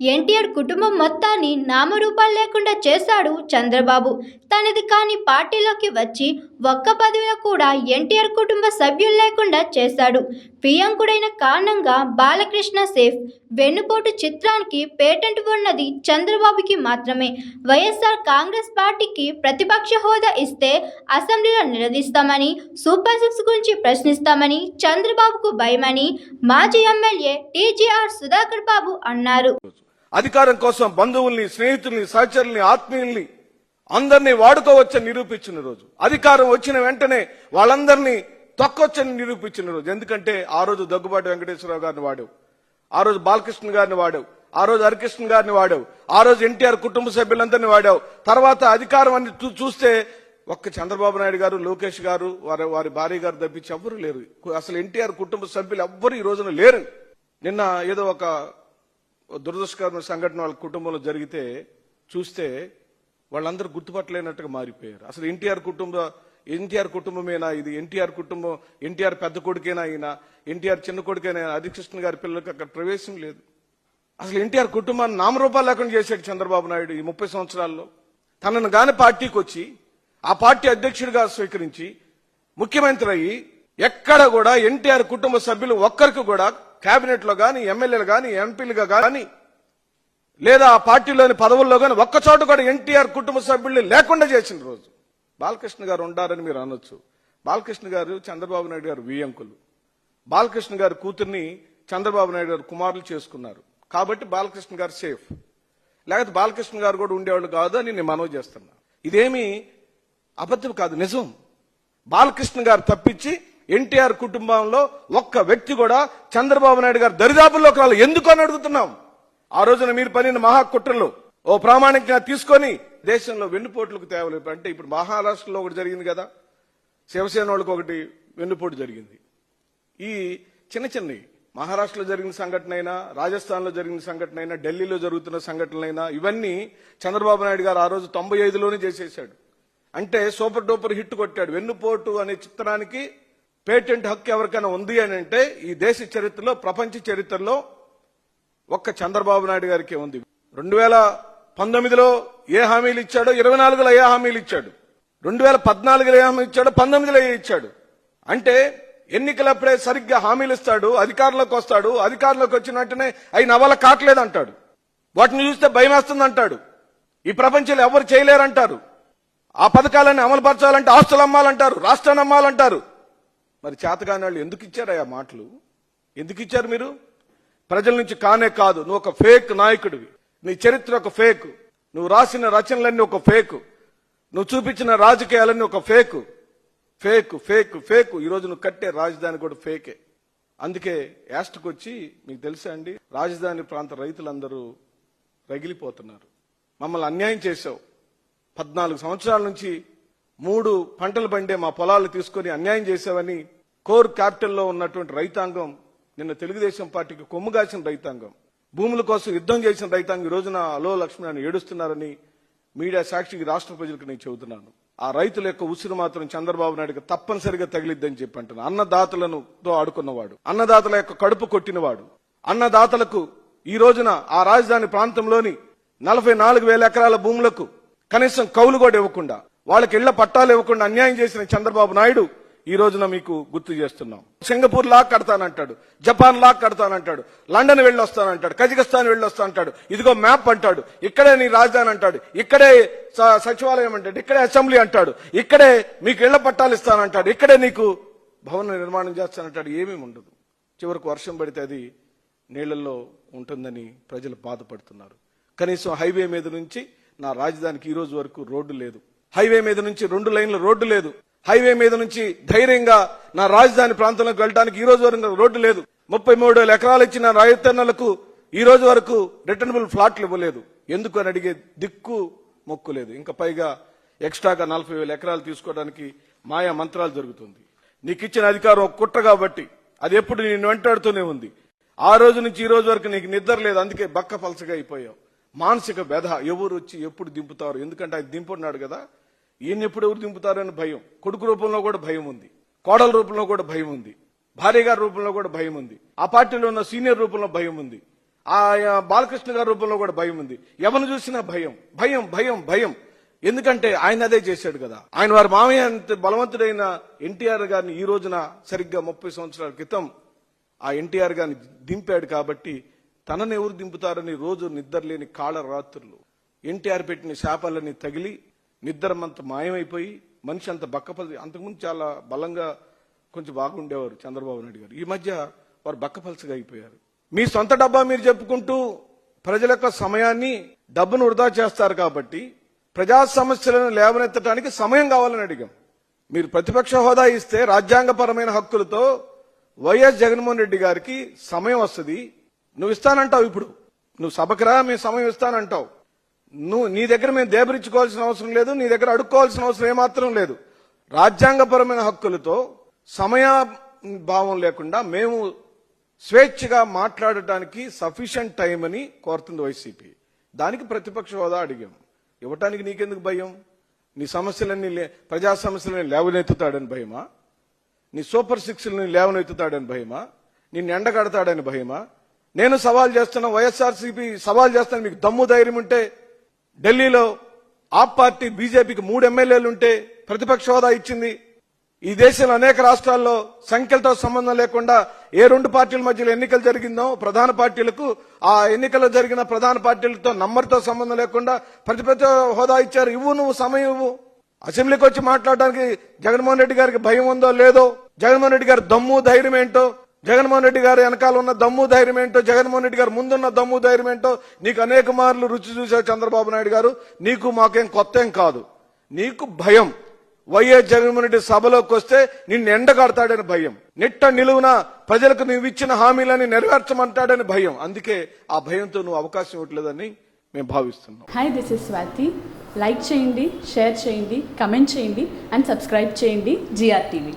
ఎన్టీఆర్ కుటుంబం మొత్తాన్ని నామరూపాలు లేకుండా చేశాడు చంద్రబాబు. తనది కాని పార్టీలోకి వచ్చి ఒక్క పదవిలో కూడా ఎన్టీఆర్ కుటుంబ సభ్యులు లేకుండా చేశాడు. ప్రియాంకుడైన కారణంగా బాలకృష్ణ సేఫ్ వెన్నుపోటు చిత్రానికి పేటెంట్ ఉన్నది చంద్రబాబుకి మాత్రమే. వైఎస్ఆర్ కాంగ్రెస్ పార్టీకి ప్రతిపక్ష హోదా ఇస్తే అసెంబ్లీలో నిలదీస్తామని సూపర్ సిక్స్ గురించి ప్రశ్నిస్తామని చంద్రబాబుకు భయమని మాజీ ఎమ్మెల్యే టీజీఆర్ సుధాకర్ బాబు అన్నారు. అధికారం కోసం బంధువుల్ని స్నేహితుల్ని సహచరుల్ని ఆత్మీయుల్ని అందరినీ వాడుకోవచ్చని నిరూపించిన రోజు. అధికారం వచ్చిన వెంటనే వాళ్ళందరినీ తొక్కొచ్చని నిరూపించిన రోజు. ఎందుకంటే ఆ రోజు దగ్గుబాటి వెంకటేశ్వరరావు గారిని వాడావు. ఆ రోజు బాలకృష్ణ గారిని వాడావు. ఆ రోజు హరికృష్ణ గారిని వాడావు. ఆ రోజు ఎన్టీఆర్ కుటుంబ సభ్యులందరినీ వాడావు. తర్వాత అధికారం అని చూ- చూస్తే ఒక్క చంద్రబాబు నాయుడు గారు లోకేష్ గారు వారి వారి భార్య గారు తప్పించి ఎవ్వరు లేరు. అసలు ఎన్టీఆర్ కుటుంబ సభ్యులు ఎవ్వరు ఈ రోజున లేరు. నిన్న ఏదో ఒక దురదృష్టకరమైన సంఘటన వాళ్ళ కుటుంబంలో జరిగితే చూస్తే వాళ్ళందరూ గుర్తుపట్టలేనట్టుగా మారిపోయారు. అసలు ఎన్టీఆర్ కుటుంబ ఎన్టీఆర్ కుటుంబమేనా ఇది? ఎన్టీఆర్ కుటుంబం ఎన్టీఆర్ పెద్ద కొడుకేనా అయినా ఎన్టీఆర్ చిన్న కొడుకేనా హరికృష్ణ గారి పిల్లలకు అక్కడ ప్రవేశం లేదు. అసలు ఎన్టీఆర్ కుటుంబాన్ని నామరూపాలు లేకుండా చేశాడు చంద్రబాబు నాయుడు ఈ ముప్పై సంవత్సరాల్లో. తనను గాని పార్టీకి వచ్చి ఆ పార్టీ అధ్యక్షుడిగా స్వీకరించి ముఖ్యమంత్రి అయ్యి ఎక్కడ కూడా ఎన్టీఆర్ కుటుంబ సభ్యులు ఒక్కరికి కూడా కేబినెట్లో లో ఎమ్మెల్యేలు కానీ ఎంపీలుగా కానీ లేదా ఆ పార్టీలోని పదవుల్లో కానీ ఒక్క చోట కూడా ఎన్టీఆర్ కుటుంబ సభ్యుల్ని లేకుండా చేసిన రోజు. బాలకృష్ణ గారు ఉండారని మీరు అనొచ్చు. బాలకృష్ణ గారు చంద్రబాబు నాయుడు గారు వియంకులు బాలకృష్ణ గారి కూతుర్ని చంద్రబాబు నాయుడు గారు కుమారులు చేసుకున్నారు. కాబట్టి బాలకృష్ణ గారు సేఫ్. లేకపోతే బాలకృష్ణ గారు కూడా ఉండేవాళ్ళు కాదు అని నేను మనవి చేస్తున్నా. ఇదేమి అబద్ధం కాదు నిజం. బాలకృష్ణ గారు తప్పించి ఎన్టీఆర్ కుటుంబంలో ఒక్క వ్యక్తి కూడా చంద్రబాబు నాయుడు గారు దరిదాపుల్లోకి రాలి ఎందుకు అని అడుగుతున్నాం? ఆ రోజున మీరు పనిన మహాకుట్రలు ఓ ప్రామాణికంగా తీసుకొని దేశంలో వెన్నుపోట్లకు తేవలేదు అంటే ఇప్పుడు మహారాష్ట్రలో ఒకటి జరిగింది కదా? శివసేన వాళ్ళకి ఒకటి వెన్నుపోటు జరిగింది. ఈ చిన్న చిన్నవి మహారాష్ట్రలో జరిగిన సంఘటన అయినా రాజస్థాన్లో జరిగిన సంఘటన అయినా ఢిల్లీలో జరుగుతున్న సంఘటనలైనా ఇవన్నీ చంద్రబాబు నాయుడు గారు ఆ రోజు తొంభై ఐదులోనే చేసేశాడు. అంటే సూపర్ డూపర్ హిట్ కొట్టాడు. వెన్నుపోటు అనే చిత్రానికి పేటెంట్ హక్కు ఎవరికైనా ఉంది అని అంటే ఈ దేశ చరిత్రలో ప్రపంచ చరిత్రలో ఒక్క చంద్రబాబు నాయుడు గారికి ఉంది. రెండు వేల పంతొమ్మిదిలో ఏ హామీలు ఇచ్చాడో ఇరవై నాలుగులో ఏ హామీలు ఇచ్చాడు? రెండు వేల పద్నాలుగులో ఏ హామీ ఇచ్చాడో పంతొమ్మిదిలో ఏ ఇచ్చాడు? అంటే ఎన్నికలప్పుడే సరిగ్గా హామీలు ఇస్తాడు అధికారంలోకి వస్తాడు అధికారంలోకి వచ్చిన వెంటనే అవి నవల కావట్లేదు అంటాడు వాటిని చూస్తే భయం వేస్తుంది అంటాడు ఈ ప్రపంచంలో ఎవరు చేయలేరంటారు? ఆ పథకాలన్నీ అమలు పరచాలంటే ఆస్తులు అమ్మాలంటారు రాష్ట్రాన్ని అమ్మాలంటారు. మరి చేతగాని వాళ్ళు ఎందుకు ఇచ్చారు ఆ మాటలు? ఎందుకు ఇచ్చారు మీరు? ప్రజల నుంచి కానే కాదు నువ్వు ఒక ఫేక్ నాయకుడివి. నీ చరిత్ర ఒక ఫేక్. నువ్వు రాసిన రచనలన్నీ ఒక ఫేక్. నువ్వు చూపించిన రాజకీయాలన్నీ ఒక ఫేక్. Fake fake fake. ఈరోజు నువ్వు కట్టే రాజధాని కూడా ఫేకే. అందుకే యాస్ట్కి వచ్చి మీకు తెలుసా అండి రాజధాని ప్రాంత రైతులందరూ రగిలిపోతున్నారు. మమ్మల్ని అన్యాయం చేశావు. పద్నాలుగు సంవత్సరాల నుంచి మూడు పంటలు పండే మా పొలాలు తీసుకొని అన్యాయం చేశావని కోర్ క్యాపిటల్లో ఉన్నటువంటి రైతాంగం నిన్న తెలుగుదేశం పార్టీకి కొమ్ముగాసిన రైతాంగం భూముల కోసం యుద్ధం చేసిన రైతాంగం ఈ రోజున అలో లక్ష్మణ్ అని ఏడుస్తున్నారని మీడియా సాక్షికి రాష్ట్ర ప్రజలకు నేను చెబుతున్నాను. ఆ రైతుల యొక్క ఉసురు మాత్రం చంద్రబాబు నాయుడుకి తప్పనిసరిగా తగిలిద్దని చెప్పి అంటున్నా అన్నదాతలనుతో ఆడుకున్నవాడు అన్నదాతల యొక్క కడుపు కొట్టినవాడు అన్నదాతలకు ఈ రోజున ఆ రాజధాని ప్రాంతంలోని నలభై నాలుగు వేల ఎకరాల భూములకు కనీసం కౌలు కూడా ఇవ్వకుండా వాళ్ళకి ఇళ్ళ పట్టాలు ఇవ్వకుండా అన్యాయం చేసిన చంద్రబాబు నాయుడు ఈ రోజున మీకు గుర్తు చేస్తున్నాం. సింగపూర్ లాక్ కడతానంటాడు జపాన్ లాక్ కడతానంటాడు లండన్ వెళ్ళొస్తానంటాడు కజకిస్తాన్ వెళ్ళొస్తానంటాడు అంటాడు ఇదిగో మ్యాప్ అంటాడు ఇక్కడే నీ రాజధాని అంటాడు ఇక్కడే స- సచివాలయం అంటాడు ఇక్కడే అసెంబ్లీ అంటాడు ఇక్కడే మీకు ఇళ్ళ పట్టాలు ఇస్తానంటాడు ఇక్కడే నీకు భవన నిర్మాణం చేస్తానంటాడు ఏమీ ఉండదు. చివరకు వర్షం పడితే అది నీళ్ళలో ఉంటుందని ప్రజలు బాధపడుతున్నారు. కనీసం హైవే మీద నుంచి నా రాజధానికి ఈ రోజు వరకు రోడ్డు లేదు. హైవే మీద నుంచి రెండు లైన్ల రోడ్డు లేదు. హైవే మీద నుంచి ధైర్యంగా నా రాజధాని ప్రాంతంలోకి వెళ్ళడానికి ఈ రోజు వరకు రోడ్డు లేదు. ముప్పై మూడు వేల ఎకరాలు ఇచ్చిన రైతన్నలకు ఈ రోజు వరకు రిటర్నబుల్ ఫ్లాట్లు ఇవ్వలేదు. ఎందుకు అని అడిగే దిక్కు మొక్కు లేదు. ఇంకా పైగా ఎక్స్ట్రాగా నలభై వేల ఎకరాలు తీసుకోవడానికి మాయా మంత్రాలు జరుగుతుంది. నీకు ఇచ్చిన అధికారం ఒక కుట్ర కాబట్టి అది ఎప్పుడు నేను వెంటాడుతూనే ఉంది. ఆ రోజు నుంచి ఈ రోజు వరకు నీకు నిద్ర లేదు. అందుకే బక్క పలసగా అయిపోయావు. మానసిక వ్యధ. ఎవరు వచ్చి ఎప్పుడు దింపుతారు? ఎందుకంటే ఆయన దింపున్నాడు కదా. ఈయన ఎప్పుడు ఎవరు దింపుతారని భయం? కొడుకు రూపంలో కూడా భయం ఉంది. కోడల రూపంలో కూడా భయం ఉంది. భార్య గారి రూపంలో కూడా భయం ఉంది. ఆ పార్టీలో ఉన్న సీనియర్ రూపంలో భయం ఉంది. ఆ బాలకృష్ణ గారి రూపంలో కూడా భయం ఉంది. ఎవరిని చూసినా భయం. భయం భయం భయం. ఎందుకంటే ఆయన అదే చేశాడు కదా. ఆయన వారి మామయ్య అంత బలవంతుడైన ఎన్టీఆర్ గారిని ఈ రోజున సరిగ్గా ముప్పై సంవత్సరాల క్రితం ఆ ఎన్టీఆర్ గారిని దింపాడు కాబట్టి తనని ఎవరు దింపుతారని రోజు నిద్రలేని కాళ్ళ రాత్రులు ఎన్టీఆర్ పెట్టిన శాపాలన్నీ తగిలి నిద్రమంత మాయమైపోయి మనిషి అంత బక్కపలి అంతకుముందు చాలా బలంగా కొంచెం బాగుండేవారు చంద్రబాబు నాయుడు గారు. ఈ మధ్య వారు బక్కపలసగా అయిపోయారు. మీ సొంత డబ్బా మీరు చెప్పుకుంటూ ప్రజల యొక్క సమయాన్ని డబ్బును వృధా చేస్తారు కాబట్టి ప్రజా సమస్యలను లేవనెత్తడానికి సమయం కావాలని అడిగాం. మీరు ప్రతిపక్ష హోదా ఇస్తే రాజ్యాంగపరమైన హక్కులతో వైఎస్ జగన్మోహన్ రెడ్డి గారికి సమయం వస్తుంది. నువ్వు ఇస్తానంటావు ఇప్పుడు. నువ్వు సభకురా మేము సమయం ఇస్తానంటావు. నువ్వు నీ దగ్గర మేము దేబరించుకోవాల్సిన అవసరం లేదు నీ దగ్గర అడుక్కోవాల్సిన అవసరం ఏమాత్రం లేదు. రాజ్యాంగపరమైన హక్కులతో సమయ భావం లేకుండా మేము స్వేచ్ఛగా మాట్లాడటానికి సఫిషియంట్ టైం అని కోరుతుంది వైసీపీ. దానికి ప్రతిపక్ష హోదా అడిగాం. ఇవ్వటానికి నీకెందుకు భయం? నీ సమస్యలన్నీ లే- ప్రజా సమస్యలని లేవనెత్తుతాడని భయమా? నీ సూపర్ సిక్స్లని లేవనెత్తుతాడని భయమా? నిన్ను ఎండగడతాడని భయమా? నేను సవాల్ చేస్తున్నా వైఎస్ఆర్సీపీ సవాల్ చేస్తాను మీకు దమ్ము ధైర్యం ఉంటే ఢిల్లీలో ఆప్ పార్టీ బీజేపీకి మూడు ఎమ్మెల్యేలు ఉంటే ప్రతిపక్ష హోదా ఇచ్చింది. ఈ దేశంలో అనేక రాష్ట్రాల్లో సంఖ్యలతో సంబంధం లేకుండా ఏ రెండు పార్టీల మధ్యలో ఎన్నికలు జరిగిందో ప్రధాన పార్టీలకు ఆ ఎన్నికల్లో జరిగిన ప్రధాన పార్టీలతో నంబర్తో సంబంధం లేకుండా ప్రతిపక్ష హోదా ఇచ్చారు. ఇవ్వు నువ్వు సమయం ఇవ్వు. అసెంబ్లీకి వచ్చి మాట్లాడడానికి జగన్మోహన్ రెడ్డి గారికి భయం ఉందో లేదో జగన్మోహన్ రెడ్డి గారి దమ్ము ధైర్యం ఏంటో జగన్మోహన్ రెడ్డి గారు వెనకాల ఉన్న దమ్ము ధైర్యం ఏంటో జగన్మోహన్ రెడ్డి గారు ముందున్న దమ్ము ధైర్యం ఏంటో నీకు అనేక మార్లు రుచి చూశారు చంద్రబాబు నాయుడు గారు నీకు మాకేం కొత్త ఏం కాదు. నీకు భయం. వైఎస్ జగన్మోహన్ రెడ్డి సభలోకి వస్తే నిన్ను ఎండగడతాడని భయం. నిట్ట నిలువున ప్రజలకు నువ్వు ఇచ్చిన హామీలని నెరవేర్చమంటాడని భయం. అందుకే ఆ భయంతో నువ్వు అవకాశం ఇవ్వట్లేదని మేము భావిస్తున్నాం. Hi this is Swathi like చేయండి షేర్ చేయండి కమెంట్ చేయండి అండ్ సబ్స్క్రైబ్ చేయండి జిఆర్ టీవీ